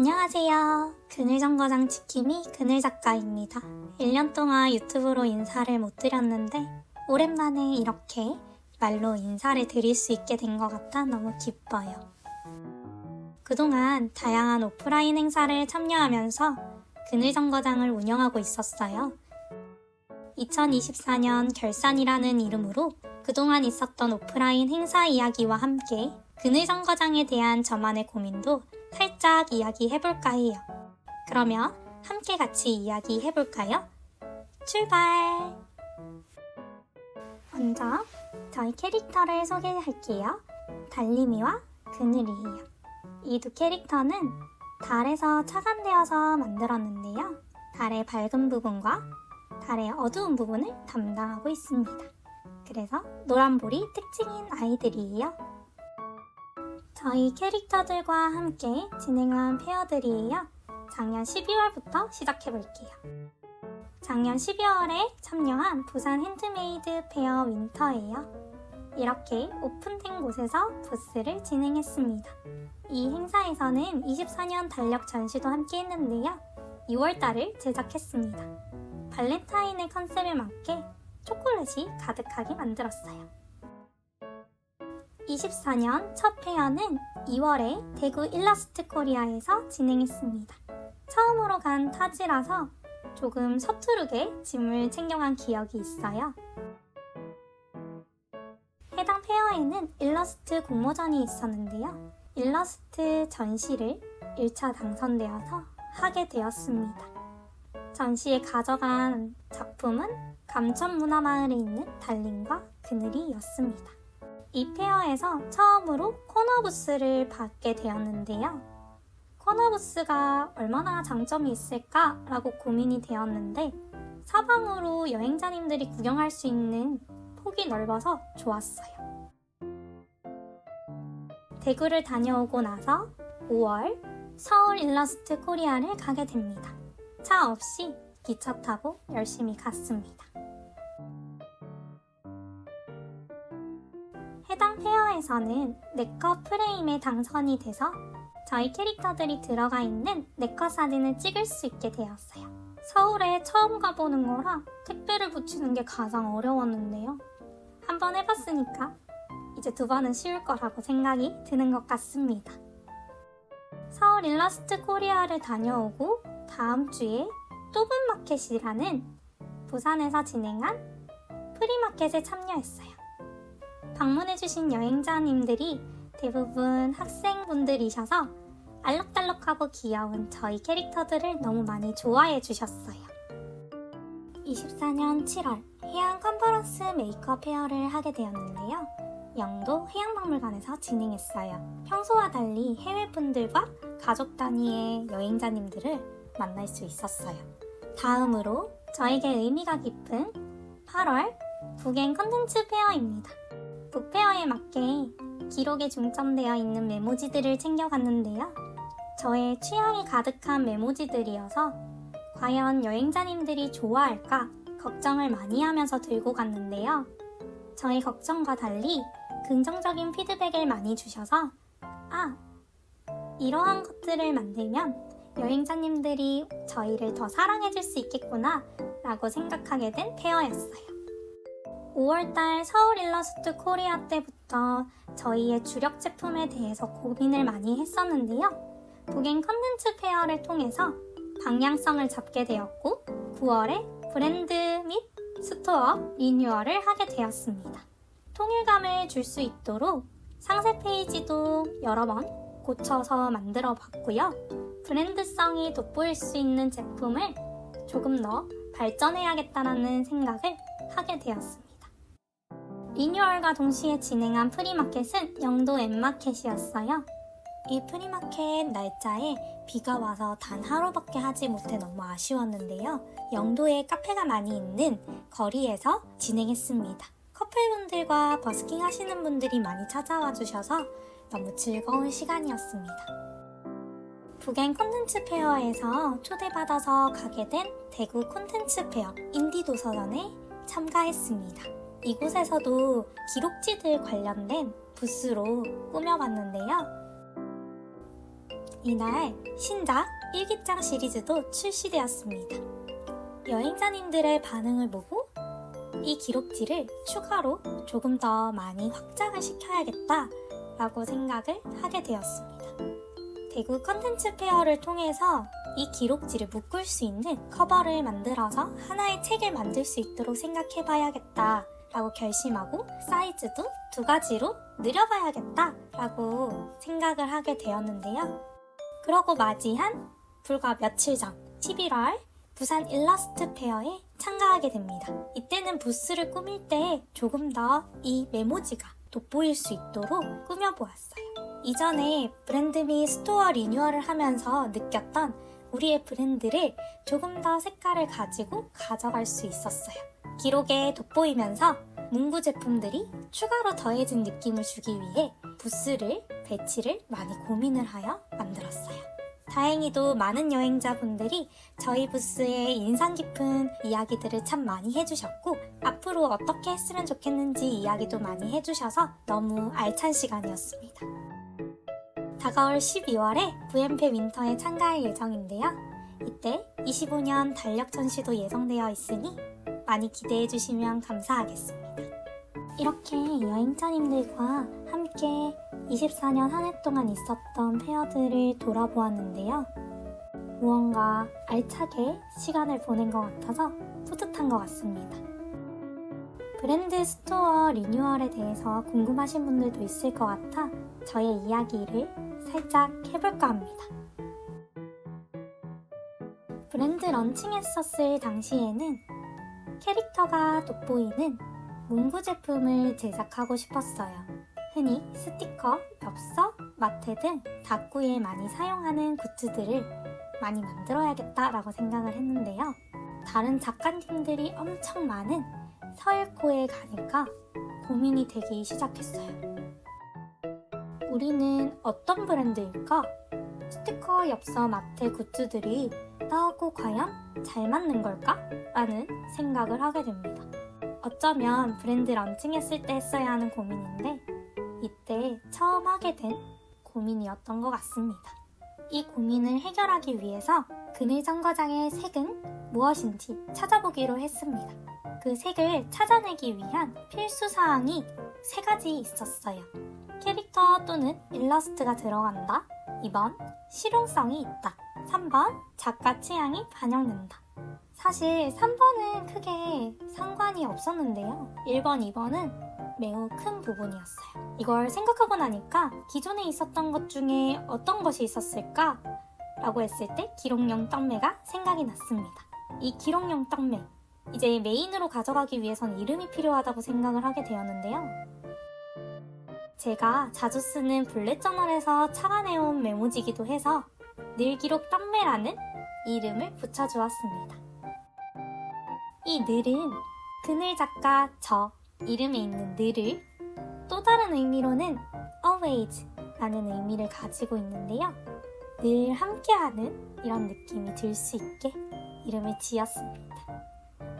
안녕하세요. 그늘정거장 지킴이 그늘작가입니다. 1년 동안 유튜브로 인사를 못 드렸는데 오랜만에 이렇게 말로 인사를 드릴 수 있게 된 것 같아 너무 기뻐요. 그동안 다양한 오프라인 행사를 참여하면서 그늘정거장을 운영하고 있었어요. 2024년 결산이라는 이름으로 그동안 있었던 오프라인 행사 이야기와 함께 그늘정거장에 대한 저만의 고민도 살짝 이야기해볼까 해요. 그러면 함께 같이 이야기해볼까요? 출발! 먼저 저희 캐릭터를 소개할게요. 달림이와 그늘이에요. 이 두 캐릭터는 달에서 착안되어서 만들었는데요. 달의 밝은 부분과 달의 어두운 부분을 담당하고 있습니다. 그래서 노란볼이 특징인 아이들이에요. 저희 캐릭터들과 함께 진행한 페어들이에요. 작년 12월부터 시작해볼게요. 작년 12월에 참여한 부산 핸드메이드 페어 윈터예요. 이렇게 오픈된 곳에서 부스를 진행했습니다. 이 행사에서는 24년 달력 전시도 함께 했는데요. 2월달을 제작했습니다. 발렌타인의 컨셉에 맞게 초콜릿이 가득하게 만들었어요. 24년 첫 페어는 2월에 대구 일러스트 코리아에서 진행했습니다. 처음으로 간 타지라서 조금 서투르게 짐을 챙겨간 기억이 있어요. 해당 페어에는 일러스트 공모전이 있었는데요. 일러스트 전시를 1차 당선되어서 하게 되었습니다. 전시에 가져간 작품은 감천문화마을에 있는 달림과 그늘이였습니다. 이 페어에서 처음으로 코너 부스를 받게 되었는데요. 코너 부스가 얼마나 장점이 있을까라고 고민이 되었는데 사방으로 여행자님들이 구경할 수 있는 폭이 넓어서 좋았어요. 대구를 다녀오고 나서 5월 서울 일러스트 코리아를 가게 됩니다. 차 없이 기차 타고 열심히 갔습니다. 페어에서는 네컷 프레임에 당선이 돼서 저희 캐릭터들이 들어가 있는 네컷 사진을 찍을 수 있게 되었어요. 서울에 처음 가보는 거라 택배를 붙이는 게 가장 어려웠는데요. 한번 해봤으니까 이제 두 번은 쉬울 거라고 생각이 드는 것 같습니다. 서울 일러스트 코리아를 다녀오고 다음 주에 또분마켓이라는 부산에서 진행한 프리마켓에 참여했어요. 방문해주신 여행자님들이 대부분 학생분들이셔서 알록달록하고 귀여운 저희 캐릭터들을 너무 많이 좋아해 주셨어요. 24년 7월 해양 컨퍼런스 메이크업 페어를 하게 되었는데요. 영도 해양박물관에서 진행했어요. 평소와 달리 해외분들과 가족 단위의 여행자님들을 만날 수 있었어요. 다음으로 저에게 의미가 깊은 8월 북행 컨텐츠 페어입니다. 북페어에 맞게 기록에 중점되어 있는 메모지들을 챙겨갔는데요. 저의 취향이 가득한 메모지들이어서 과연 여행자님들이 좋아할까 걱정을 많이 하면서 들고 갔는데요. 저의 걱정과 달리 긍정적인 피드백을 많이 주셔서 아, 이러한 것들을 만들면 여행자님들이 저희를 더 사랑해줄 수 있겠구나 라고 생각하게 된 페어였어요. 5월달 서울 일러스트 코리아 때부터 저희의 주력 제품에 대해서 고민을 많이 했었는데요. 북행 컨텐츠 페어를 통해서 방향성을 잡게 되었고 9월에 브랜드 및 스토어 리뉴얼을 하게 되었습니다. 통일감을 줄 수 있도록 상세 페이지도 여러 번 고쳐서 만들어 봤고요. 브랜드성이 돋보일 수 있는 제품을 조금 더 발전해야겠다라는 생각을 하게 되었습니다. 리뉴얼과 동시에 진행한 프리마켓은 영도 엠마켓이었어요. 이 프리마켓 날짜에 비가 와서 단 하루밖에 하지 못해 너무 아쉬웠는데요. 영도에 카페가 많이 있는 거리에서 진행했습니다. 커플분들과 버스킹 하시는 분들이 많이 찾아와 주셔서 너무 즐거운 시간이었습니다. 북엔 콘텐츠 페어에서 초대받아서 가게 된 대구 콘텐츠 페어 인디 도서관에 참가했습니다. 이곳에서도 기록지들 관련된 부스로 꾸며봤는데요. 이날 신작 일기장 시리즈도 출시되었습니다. 여행자님들의 반응을 보고 이 기록지를 추가로 조금 더 많이 확장을 시켜야겠다 라고 생각을 하게 되었습니다. 대구 컨텐츠 페어를 통해서 이 기록지를 묶을 수 있는 커버를 만들어서 하나의 책을 만들 수 있도록 생각해 봐야겠다 라고 결심하고 사이즈도 두 가지로 늘려봐야겠다 라고 생각을 하게 되었는데요. 그러고 맞이한 불과 며칠 전 11월 부산 일러스트 페어에 참가하게 됩니다. 이때는 부스를 꾸밀 때 조금 더 이 메모지가 돋보일 수 있도록 꾸며보았어요. 이전에 브랜드 및 스토어 리뉴얼을 하면서 느꼈던 우리의 브랜드를 조금 더 색깔을 가지고 가져갈 수 있었어요. 기록에 돋보이면서 문구 제품들이 추가로 더해진 느낌을 주기 위해 부스를 배치를 많이 고민을 하여 만들었어요. 다행히도 많은 여행자분들이 저희 부스에 인상 깊은 이야기들을 참 많이 해주셨고 앞으로 어떻게 했으면 좋겠는지 이야기도 많이 해주셔서 너무 알찬 시간이었습니다. 다가올 12월에 VMP 윈터에 참가할 예정인데요. 이때 25년 달력 전시도 예정되어 있으니 많이 기대해 주시면 감사하겠습니다. 이렇게 여행자님들과 함께 24년 한 해 동안 있었던 페어들을 돌아보았는데요. 무언가 알차게 시간을 보낸 것 같아서 뿌듯한 것 같습니다. 브랜드 스토어 리뉴얼에 대해서 궁금하신 분들도 있을 것 같아 저의 이야기를 살짝 해볼까 합니다. 브랜드 런칭했었을 당시에는 캐릭터가 돋보이는 문구 제품을 제작하고 싶었어요. 흔히 스티커, 엽서, 마테 등 다꾸에 많이 사용하는 굿즈들을 많이 만들어야겠다라고 생각을 했는데요. 다른 작가님들이 엄청 많은 서일코에 가니까 고민이 되기 시작했어요. 우리는 어떤 브랜드일까? 스티커, 엽서, 마테 굿즈들이 나하고 과연 잘 맞는 걸까? 라는 생각을 하게 됩니다. 어쩌면 브랜드 런칭했을 때 했어야 하는 고민인데 이때 처음 하게 된 고민이었던 것 같습니다. 이 고민을 해결하기 위해서 그늘 정거장의 색은 무엇인지 찾아보기로 했습니다. 그 색을 찾아내기 위한 필수 사항이 세 가지 있었어요. 캐릭터 또는 일러스트가 들어간다. 2번 실용성이 있다. 3번 작가 취향이 반영된다. 사실 3번은 크게 상관이 없었는데요. 1번, 2번은 매우 큰 부분이었어요. 이걸 생각하고 나니까 기존에 있었던 것 중에 어떤 것이 있었을까? 라고 했을 때 기록용 떡매가 생각이 났습니다. 이 기록용 떡매. 이제 메인으로 가져가기 위해선 이름이 필요하다고 생각을 하게 되었는데요. 제가 자주 쓰는 블랙 저널에서 착안해온 메모지기도 해서 늘기록 떡매라는 이름을 붙여주었습니다. 이 늘은 그늘 작가 저 이름에 있는 늘을 또 다른 의미로는 always 라는 의미를 가지고 있는데요. 늘 함께하는 이런 느낌이 들 수 있게 이름을 지었습니다.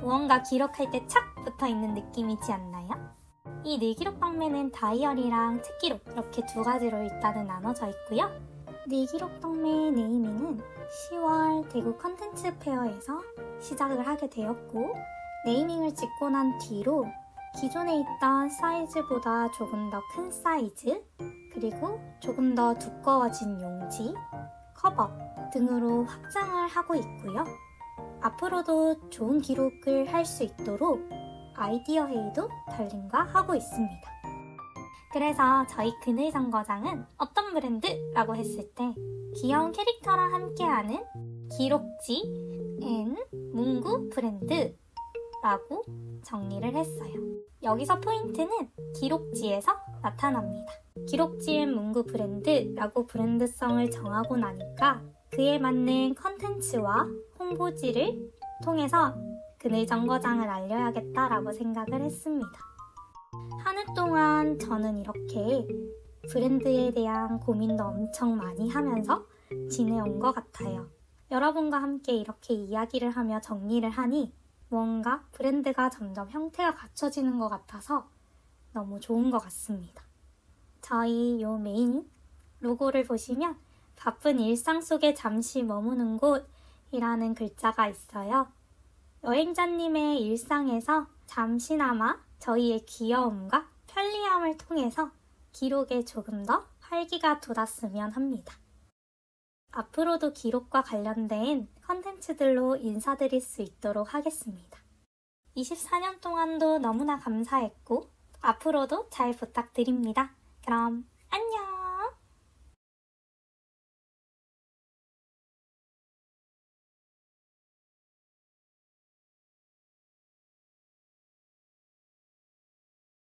무언가 기록할 때 착 붙어 있는 느낌이지 않나요? 이 늘기록 방매는 다이어리랑 책기록 이렇게 두 가지로 일단은 나눠져 있고요. 늘기록 방매 네이밍은 10월 대구 컨텐츠 페어에서 시작을 하게 되었고 네이밍을 짓고 난 뒤로 기존에 있던 사이즈보다 조금 더 큰 사이즈 그리고 조금 더 두꺼워진 용지, 커버 등으로 확장을 하고 있고요. 앞으로도 좋은 기록을 할 수 있도록 아이디어 회의도 달린과 하고 있습니다. 그래서 저희 그늘 정거장은 어떤 브랜드라고 했을 때 귀여운 캐릭터랑 함께하는 기록지 앤 문구 브랜드라고 정리를 했어요. 여기서 포인트는 기록지에서 나타납니다. 기록지 앤 문구 브랜드라고 브랜드성을 정하고 나니까 그에 맞는 컨텐츠와 홍보지를 통해서 그늘 정거장을 알려야겠다라고 생각을 했습니다. 한 해 동안 저는 이렇게 브랜드에 대한 고민도 엄청 많이 하면서 지내온 것 같아요. 여러분과 함께 이렇게 이야기를 하며 정리를 하니 무언가 브랜드가 점점 형태가 갖춰지는 것 같아서 너무 좋은 것 같습니다. 저희 요 메인 로고를 보시면 바쁜 일상 속에 잠시 머무는 곳이라는 글자가 있어요. 여행자님의 일상에서 잠시나마 저희의 귀여움과 편리함을 통해서 기록에 조금 더 활기가 돋았으면 합니다. 앞으로도 기록과 관련된 컨텐츠들로 인사드릴 수 있도록 하겠습니다. 24년 동안도 너무나 감사했고, 앞으로도 잘 부탁드립니다. 그럼